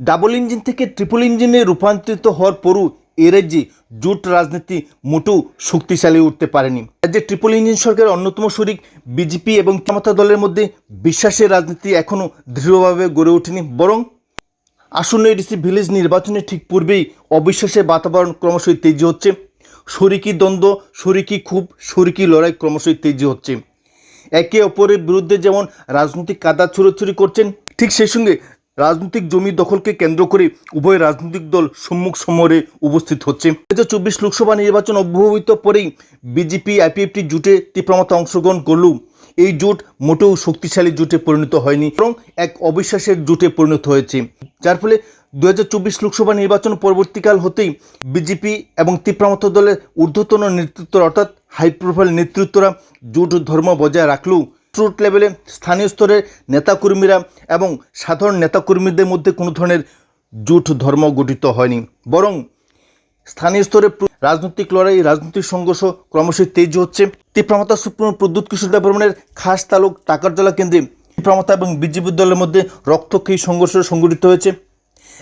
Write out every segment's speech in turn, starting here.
Double engine থেকে triple ইঞ্জিনে রূপান্তরিত হওয়ার পরও এ রাজ্যে জোট রাজনীতি মোটেও শক্তিশালী উঠতে পারেনি। রাজ্যে ট্রিপল ইঞ্জিন সরকারের অন্যতম শরিক বিজেপি এবং ক্ষমতা দলের মধ্যে বিশ্বাসের রাজনীতি এখনও দৃঢ়ভাবে গড়ে ওঠেনি, বরং আসন্ন এডিসি ভিলেজ নির্বাচনের ঠিক পূর্বেই অবিশ্বাসের বাতাবরণ ক্রমশই তেজি হচ্ছে। শরিকি দ্বন্দ্ব, শরিকি খুব শরিকি লড়াই ক্রমশই তেজি হচ্ছে। একে অপরের বিরুদ্ধে যেমন রাজনৈতিক কাদা ছুড়োছুরি করছেন, ঠিক সেই সঙ্গে রাজনৈতিক জমি দখলকে কেন্দ্র করে উভয় রাজনৈতিক দল সম্মুখ সমরে উপস্থিত হচ্ছে। দু চব্বিশ লোকসভা নির্বাচন অব্যবহিত পরেই বিজেপি আইপিএফটি জুটে তীব্রমতা অংশগ্রহণ করলেও এই জোট মোটেও শক্তিশালী জোটে পরিণত হয়নি, বরং এক অবিশ্বাসের জোটে পরিণত হয়েছে। যার ফলে দু হাজার চব্বিশ লোকসভা নির্বাচন পরবর্তীকাল হতেই বিজেপি এবং তীব্রমত দলের ঊর্ধ্বতন নেতৃত্ব অর্থাৎ হাই প্রোফাইল নেতৃত্বরা জোট ধর্ম বজায় রাখলেও ট্রুট লেভেলে স্থানীয় স্তরের নেতাকর্মীরা এবং সাধারণ নেতাকর্মীদের মধ্যে কোনো ধরনের জোট ধর্ম গঠিত হয়নি। বরং স্থানীয় স্তরে রাজনৈতিক লড়াই, রাজনৈতিক সংঘর্ষ ক্রমশই তেজ হচ্ছে। তীব্রমতা সুপ্রিমো প্রদ্যুৎ কিশোর দেববর্মনের খাস তালুক টাকারজলা কেন্দ্রে তীব্রমতা এবং বিজেপি দলের মধ্যে রক্তক্ষয়ী সংঘর্ষ সংঘটিত হয়েছে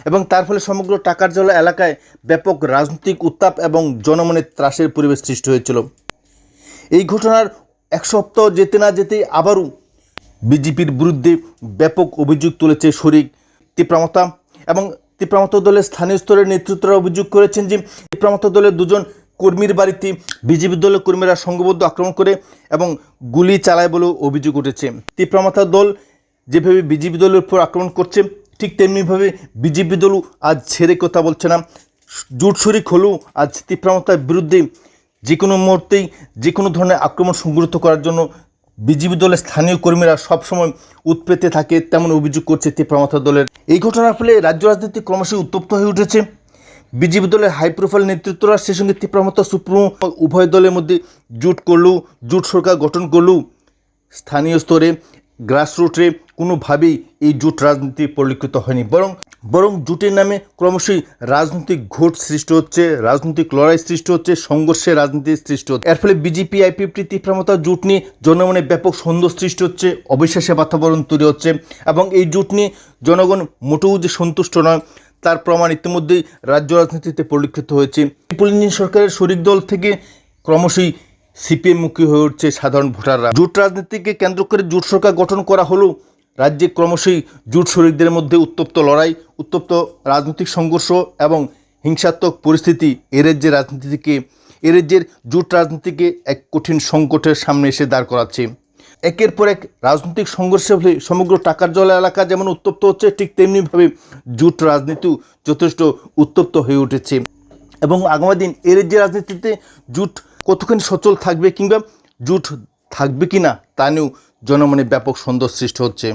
এবং তার ফলে সমগ্র টাকারজলা এলাকায় ব্যাপক রাজনৈতিক উত্তাপ এবং জনমনে ত্রাসের পরিবেশ সৃষ্টি হয়েছিল। এই ঘটনার এক সপ্তাহ যেতে না যেতেই আবারও বিজেপির বিরুদ্ধে ব্যাপক অভিযোগ তুলেছে শরিক তীব্রমতা এবং তীব্রমতা দলের স্থানীয় স্তরের নেতৃত্বরা অভিযোগ করেছেন যে তীব্রমতা দলের দুজন কর্মীর বাড়িতে বিজেপি দলের কর্মীরা সংঘবদ্ধ আক্রমণ করে এবং গুলি চালায় বলেও অভিযোগ উঠেছে। তীব্রমতা দল যেভাবে বিজেপি দলের উপর আক্রমণ করছে, ঠিক তেমনিভাবে বিজেপি দলও আজ ছেড়ে কথা বলছে না। জোট শরিক হলেও আজ তীব্রমতার বিরুদ্ধে যে কোনো মুহূর্তেই যে কোনো ধরনের আক্রমণ সংগঠিত করার জন্য বিজেপি দলের স্থানীয় কর্মীরা সবসময় উৎপেতে থাকে, তেমন অভিযোগ করছে তীব্রমতা দলের। এই ঘটনার ফলে রাজ্য রাজনীতি ক্রমশই উত্তপ্ত হয়ে উঠেছে। বিজেপি দলের হাই প্রোফাইল নেতৃত্বরা সে সঙ্গে তীব্রমতা সুপ্রিমো উভয় দলের মধ্যে জোট করলেও জোট সরকার গঠন করলেও স্থানীয় স্তরে গ্রাসরুটে কোনোভাবেই এই জোট রাজনীতি পরিলক্ষিত হয়নি। বরং বরং জোটের নামে ক্রমশই রাজনৈতিক ঘোট সৃষ্টি হচ্ছে, রাজনৈতিক লড়াই সৃষ্টি হচ্ছে সংঘর্ষের রাজনীতি সৃষ্টি হচ্ছে। এর ফলে বিজেপি আইপিএফটি তীব্রমতা জোট নিয়ে জনমনে ব্যাপক সন্দেহ সৃষ্টি হচ্ছে অবিশ্বাসের বাতাবরণ তৈরি হচ্ছে এবং এই জোট নিয়ে জনগণ মোটেও যে সন্তুষ্ট নয়, তার প্রমাণ ইতিমধ্যেই রাজ্য রাজনীতিতে পরিলক্ষিত হয়েছে। ট্রিপল ইঞ্জিন সরকারের শরিক দল থেকে ক্রমশই সিপিএম মুখী হয়ে উঠছে সাধারণ ভোটাররা। জোট রাজনীতিকে কেন্দ্র করে জোট সরকার গঠন করা হলেও রাজ্যে ক্রমশই জুট শরিকদের মধ্যে উত্তপ্ত লড়াই, উত্তপ্ত রাজনৈতিক সংঘর্ষ এবং হিংসাত্মক পরিস্থিতি এ রাজ্যের রাজনীতিকে, এ রাজ্যের জুট রাজনীতিকে এক কঠিন সংকটের সামনে এসে দাঁড় করাচ্ছে। একের পর এক রাজনৈতিক সংঘর্ষের ফলে সমগ্র টাকার জল এলাকা যেমন উত্তপ্ত হচ্ছে, ঠিক তেমনিভাবে জুট রাজনীতিও যথেষ্ট উত্তপ্ত হয়ে উঠেছে। এবং আগামী দিন এ রাজ্যের রাজনীতিতে জুট কতখানি সচল থাকবে কিংবা জুট থাকবে কি না তা নিয়েও জনমনে ব্যাপক সন্দেহ সৃষ্টি হচ্ছে।